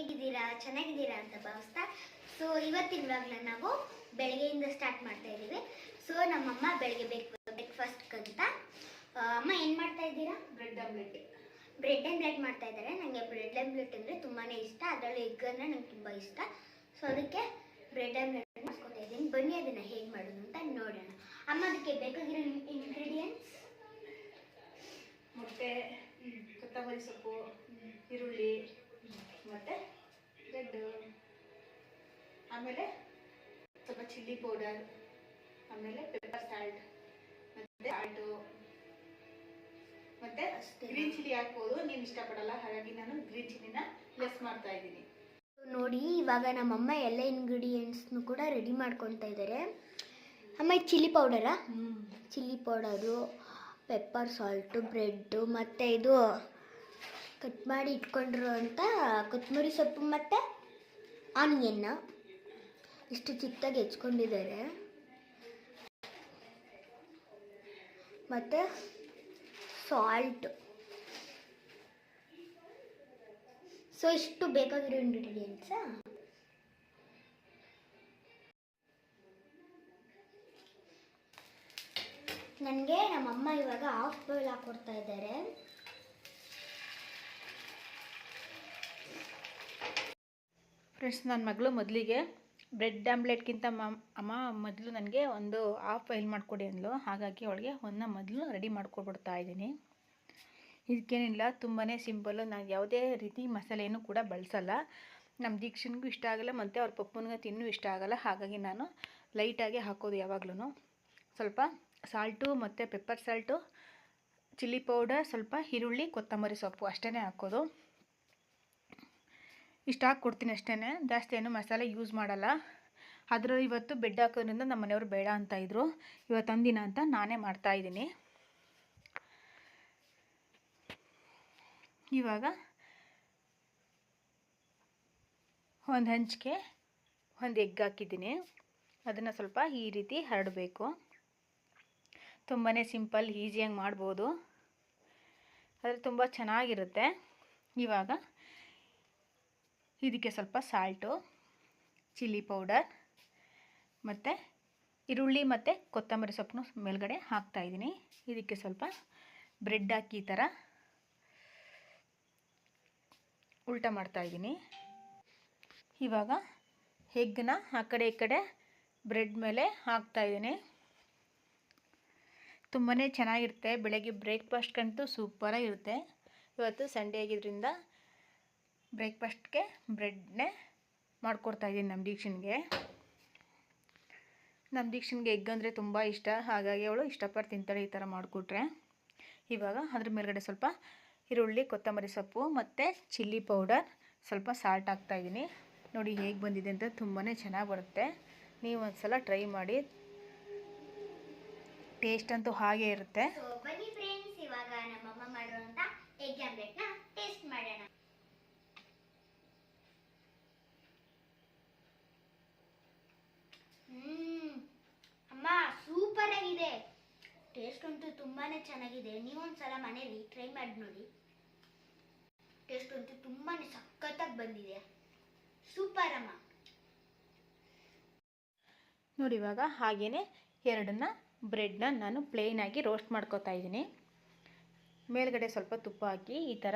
ಹೇಗಿದ್ದೀರಾ? ಚೆನ್ನಾಗಿದ್ದೀರಾ ಅಂತ ಭಾವಿಸ್ತಾ ಸೊ ಇವತ್ತಿನ ಇವಾಗಲ ನಾವು ಬೆಳಗ್ಗೆಯಿಂದ ಸ್ಟಾರ್ಟ್ ಮಾಡ್ತಾ ಇದ್ದೀವಿ. ಸೊ ನಮ್ಮಮ್ಮ ಬೆಳಗ್ಗೆ ಬೇಕು ಬ್ರೇಕ್ಫಾಸ್ಟ್ ಅಂತ. ಅಮ್ಮ ಏನು ಮಾಡ್ತಾ ಇದ್ದೀರಾ? ಬ್ರೆಡ್ ಆಮ್ಲೆಟ್ ಬ್ರೆಡ್ ಬ್ರೆಡ್ ಮಾಡ್ತಾ ಇದ್ದಾರೆ. ನನಗೆ ಬ್ರೆಡ್ ಆಮ್ಲೆಟ್ ಅಂದರೆ ತುಂಬಾ ಇಷ್ಟ. ಅದರಲ್ಲಿ ಎಗ್ ಅಂದರೆ ನಂಗೆ ತುಂಬ ಇಷ್ಟ. ಸೊ ಅದಕ್ಕೆ ಬ್ರೆಡ್ ಆಮ್ಲೆಟ್ ಮಾಡ್ಕೊತಾ ಇದ್ದೀನಿ. ಬನ್ನಿ ಅದನ್ನು ಹೇಗೆ ಮಾಡೋದು ಅಂತ ನೋಡೋಣ. ಅಮ್ಮ ಅದಕ್ಕೆ ಬೇಕಾಗಿರೋ ಇಂಗ್ರೀಡಿಯೆಂಟ್ಸ್ ಮೊಟ್ಟೆ ಕೊತ್ತಂಬರಿ ಸೊಪ್ಪು ಈರುಳ್ಳಿ ಮತ್ತು ಬ್ರೆಡ್ ಆಮೇಲೆ ಸ್ವಲ್ಪ ಚಿಲ್ಲಿ ಪೌಡರ್, ಆಮೇಲೆ ಪೆಪ್ಪರ್ ಸಾಲ್ಟ್ ಮತ್ತು ಸಾಲ್ಟು ಮತ್ತೆ. ಗ್ರೀನ್ ಚಿಲ್ಲಿ ಹಾಕ್ಬೋದು. ನೀವು ಇಷ್ಟಪಡಲ್ಲ, ಹಾಗಾಗಿ ನಾನು ಗ್ರೀನ್ ಚಿಲ್ಲಿನ ಲೆಸ್ ಮಾಡ್ತಾ ಇದ್ದೀನಿ. ನೋಡಿ, ಇವಾಗ ನಮ್ಮಮ್ಮ ಎಲ್ಲ ಇಂಗ್ರೀಡಿಯೆಂಟ್ಸ್ನು ಕೂಡ ರೆಡಿ ಮಾಡ್ಕೊತಾ ಇದ್ದಾರೆ ಅಮ್ಮ chilli ಪೌಡರಾ chilli powder pepper salt bread ಮತ್ತು ಇದು ಕಟ್ ಮಾಡಿ ಇಟ್ಕೊಂಡಿರೋ ಅಂತ ಕೊತ್ತಂಬರಿ ಸೊಪ್ಪು ಮತ್ತು ಆನಿಯನ್ನ ಇಷ್ಟು ಚಿಕ್ಕದಾಗಿ ಹೆಚ್ಕೊಂಡಿದ್ದಾರೆ ಮತ್ತು ಸಾಲ್ಟ್ ಸೊ ಇಷ್ಟು ಬೇಕಾಗಿರೋ ಇಂಗ್ರೀಡಿಯೆಂಟ್ಸಾ ನನಗೆ ನಮ್ಮಮ್ಮ ಇವಾಗ ಹಾಫ್ ಬಾಯ್ಲ್ ಹಾಕ್ಕೊಡ್ತಾ ಇದ್ದಾರೆ. ಫ್ರೆಂಡ್ಸ್ ನನ್ನ ಮಗಳು ಮೊದಲಿಗೆ ಬ್ರೆಡ್ ಆಮ್ಲೆಟ್ಗಿಂತ ಅಮ್ಮ ಮೊದಲು ನನಗೆ ಒಂದು ಹಾಫ್ ಬಾಯ್ಲ್ ಮಾಡಿಕೊಡಿ ಅಂದಳು ಹಾಗಾಗಿ ಅವಳಿಗೆ ಒಂದನ್ನ ಮೊದಲು ರೆಡಿ ಮಾಡ್ಕೊಬಿಡ್ತಾ ಇದ್ದೀನಿ. ಇದಕ್ಕೇನಿಲ್ಲ ತುಂಬಾ ಸಿಂಪಲ್ಲು. ನಾನು ಯಾವುದೇ ರೀತಿ ಮಸಾಲೆಯನ್ನು ಕೂಡ ಬಳಸಲ್ಲ. ನಮ್ಮ ದೀಕ್ಷನ್ಗೂ ಇಷ್ಟ ಆಗಲ್ಲ, ಮತ್ತು ಅವ್ರ ಪಪ್ಪನಿಗೆ ತಿನ್ನೂ ಇಷ್ಟ ಆಗಲ್ಲ. ಹಾಗಾಗಿ ನಾನು ಲೈಟಾಗಿ ಹಾಕೋದು ಯಾವಾಗ್ಲೂ ಸ್ವಲ್ಪ ಸಾಲ್ಟು ಮತ್ತು ಪೆಪ್ಪರ್ ಸಾಲ್ಟು, ಚಿಲ್ಲಿ ಪೌಡರ್, ಸ್ವಲ್ಪ ಈರುಳ್ಳಿ, ಕೊತ್ತಂಬರಿ ಸೊಪ್ಪು ಅಷ್ಟೇ ಹಾಕೋದು. ಇಷ್ಟು ಹಾಕ್ಕೊಡ್ತೀನಿ ಅಷ್ಟೇ ಜಾಸ್ತಿ ಏನು ಮಸಾಲೆ ಯೂಸ್ ಮಾಡಲ್ಲ. ಆದರೂ ಇವತ್ತು ಬೆಡ್ ಹಾಕೋದ್ರಿಂದ ನಮ್ಮ ಮನೆಯವರು ಬೇಡ ಅಂತ ಇದ್ದರು ಇವತ್ತು ಒಂದಿನ ಅಂತ ನಾನೇ ಮಾಡ್ತಾ ಇದ್ದೀನಿ. ಇವಾಗ ಒಂದು ಹಂಚಿಕೆ, ಒಂದು ಎಗ್ ಹಾಕಿದ್ದೀನಿ. ಅದನ್ನು ಸ್ವಲ್ಪ ಈ ರೀತಿ ಹರಡಬೇಕು. ತುಂಬಾ ಸಿಂಪಲ್, ಈಸಿಯಾಗಿ ಮಾಡ್ಬೋದು. ಆದರೆ ತುಂಬ ಚೆನ್ನಾಗಿರುತ್ತೆ. ಇವಾಗ ಇದಕ್ಕೆ ಸ್ವಲ್ಪ ಸಾಲ್ಟು ಚಿಲ್ಲಿ ಪೌಡರ್ ಮತ್ತು ಈರುಳ್ಳಿ ಮತ್ತು ಕೊತ್ತಂಬರಿ ಸೊಪ್ಪನ್ನು ಮೇಲ್ಗಡೆ ಹಾಕ್ತಾಯಿದ್ದೀನಿ ಇದಕ್ಕೆ ಸ್ವಲ್ಪ ಬ್ರೆಡ್ ಹಾಕಿ ಈ ಥರ ಉಲ್ಟ ಮಾಡ್ತಾಯಿದ್ದೀನಿ ಇವಾಗ ಹೆಗ್ಗನ್ನ ಆ ಕಡೆ ಈ ಕಡೆ ಬ್ರೆಡ್ ಮೇಲೆ ಹಾಕ್ತಾಯಿದ್ದೀನಿ ತುಂಬಾ ಚೆನ್ನಾಗಿರುತ್ತೆ, ಬೆಳಗ್ಗೆ ಬ್ರೇಕ್ಫಾಸ್ಟ್ಗಂತೂ ಸೂಪರಾಗಿರುತ್ತೆ. ಇವತ್ತು ಸಂಡೇ ಆಗಿದ್ದರಿಂದ ಬ್ರೇಕ್ಫಾಸ್ಟ್ಗೆ ಬ್ರೆಡ್ನೇ ಮಾಡಿಕೊಡ್ತಾಯಿದ್ದೀನಿ ನಮ್ಮ ದೀಕ್ಷನ್ಗೆ. ನಮ್ಮ ದೀಕ್ಷನ್ಗೆ ಎಗ್ ಅಂದರೆ ತುಂಬ ಇಷ್ಟ, ಹಾಗಾಗಿ ಅವಳು ಇಷ್ಟಪಟ್ಟು ತಿಂತಾಳೆ ಈ ಥರ ಮಾಡಿಕೊಟ್ರೆ. ಇವಾಗ ಅದ್ರ ಮೇಲ್ಗಡೆ ಸ್ವಲ್ಪ ಈರುಳ್ಳಿ, ಕೊತ್ತಂಬರಿ ಸೊಪ್ಪು ಮತ್ತು ಚಿಲ್ಲಿ ಪೌಡರ್ ಸ್ವಲ್ಪ ಸಾಲ್ಟ್ ಹಾಕ್ತಾಯಿದ್ದೀನಿ ನೋಡಿ ಹೇಗೆ ಬಂದಿದೆ ಅಂತ ತುಂಬಾ ಚೆನ್ನಾಗಿ ಬರುತ್ತೆ. ನೀವು ಒಂದ್ಸಲ ಟ್ರೈ ಮಾಡಿ. ಟೇಸ್ಟ್ ಅಂತೂ ಹಾಗೇ ಇರುತ್ತೆ ಸೊ ಬನ್ನಿ ಫ್ರೆಂಡ್ಸ್ ಇವಾಗ ನಮ್ಮಮ್ಮ ಮಾಡಿರುವಂತ ಎಗ್ ಆಮ್ಲೆಟ್ನ ಟೇಸ್ಟ್ ಮಾಡೋಣ ಹ್ಮ್ ಅಮ್ಮ ಸೂಪರ್ ಆಗಿದೆ ಟೇಸ್ಟ್ ಅಂತೂ ತುಂಬಾನೇ ಚೆನ್ನಾಗಿದೆ. ನೀವೊಂದ್ಸಲ ಮನೇಲಿ ಟ್ರೈ ಮಾಡಿ ನೋಡಿ. ಟೇಸ್ಟ್ ಅಂತೂ ತುಂಬಾನೇ ಸಖತ್ತಾಗಿ ಬಂದಿದೆ. ಸೂಪರ್ ಅಮ್ಮ. ನೋಡಿ ಇವಾಗ ಹಾಗೆಯೇ ಎರಡನ್ನ ಬ್ರೆಡ್ನ ನಾನು ಪ್ಲೇನಾಗಿ ರೋಸ್ಟ್ ಮಾಡ್ಕೋತಾ ಇದ್ದೀನಿ. ಮೇಲ್ಗಡೆ ಸ್ವಲ್ಪ ತುಪ್ಪ ಹಾಕಿ ಈ ಥರ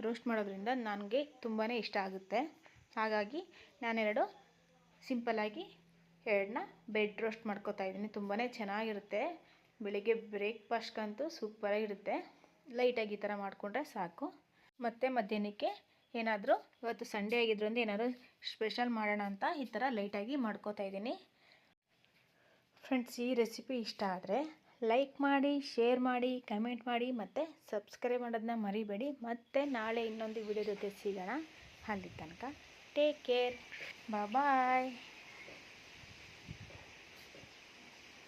ರೋಸ್ಟ್ ಮಾಡೋದ್ರಿಂದ ನನಗೆ ತುಂಬಾ ಇಷ್ಟ ಆಗುತ್ತೆ. ಹಾಗಾಗಿ ನಾನೆರಡು ಸಿಂಪಲ್ಲಾಗಿ ಎರಡನ್ನ ಬ್ರೆಡ್ ರೋಸ್ಟ್ ಮಾಡ್ಕೋತಾ ಇದ್ದೀನಿ. ತುಂಬಾ ಚೆನ್ನಾಗಿರುತ್ತೆ. ಬೆಳಿಗ್ಗೆ ಬ್ರೇಕ್ಫಾಸ್ಟ್ಗಂತೂ ಸೂಪರಾಗಿರುತ್ತೆ. ಲೈಟಾಗಿ ಈ ಥರ ಮಾಡಿಕೊಂಡ್ರೆ ಸಾಕು. ಮತ್ತು ಮಧ್ಯಾಹ್ನಕ್ಕೆ ಏನಾದರೂ ಇವತ್ತು ಸಂಡೇ ಆಗಿದ್ರಿಂದ ಏನಾದರೂ ಸ್ಪೆಷಲ್ ಮಾಡೋಣ ಅಂತ ಈ ಥರ ಲೈಟಾಗಿ ಮಾಡ್ಕೋತಾ ಇದ್ದೀನಿ. ಫ್ರೆಂಡ್ಸ್, ಈ ರೆಸಿಪಿ ಇಷ್ಟ ಆದರೆ ಲೈಕ್ ಮಾಡಿ, ಶೇರ್ ಮಾಡಿ, ಕಮೆಂಟ್ ಮಾಡಿ ಮತ್ತು ಸಬ್ಸ್ಕ್ರೈಬ್ ಮಾಡೋದನ್ನ ಮರಿಬೇಡಿ. ಮತ್ತೆ ನಾಳೆ ಇನ್ನೊಂದು ವಿಡಿಯೋ ಜೊತೆ ಸಿಗೋಣ. ಅಲ್ಲಿ ತನಕ ಟೇಕ್ ಕೇರ್. ಬಾಯ್.